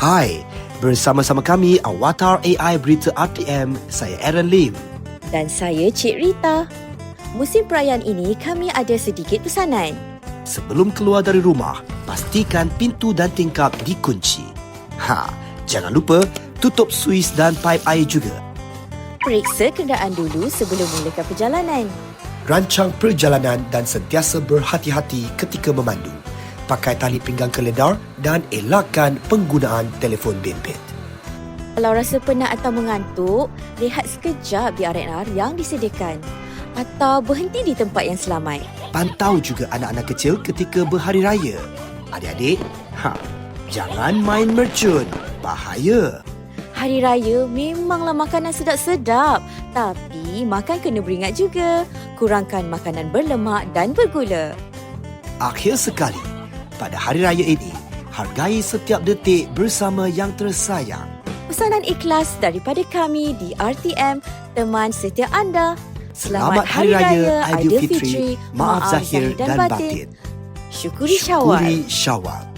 Hai, bersama-sama kami Awatar AI Berita RTM, saya Aaron Lim. Dan saya Cik Rita. Musim perayaan ini kami ada sedikit pesanan. Sebelum keluar dari rumah, pastikan pintu dan tingkap dikunci. Ha, jangan lupa tutup suis dan paip air juga. Periksa kenderaan dulu sebelum mulakan perjalanan. Rancang perjalanan dan sentiasa berhati-hati ketika memandu. Pakai tali pinggang keledar dan elakkan penggunaan telefon bimbit. Kalau rasa penat atau mengantuk, rehat sekejap di R&R yang disediakan. Atau berhenti di tempat yang selamat. Pantau juga anak-anak kecil ketika berhari raya. Adik-adik, ha, jangan main mercun. Bahaya. Hari raya memanglah makanan sedap-sedap. Tapi makan kena beringat juga. Kurangkan makanan berlemak dan bergula. Akhir sekali, pada hari raya ini, hargai setiap detik bersama yang tersayang. Pesanan ikhlas daripada kami di RTM, teman setia anda. Selamat Hari Raya Aidilfitri. Maaf Zahir dan Batin. Syukuri Syawal. Syukuri Syawal.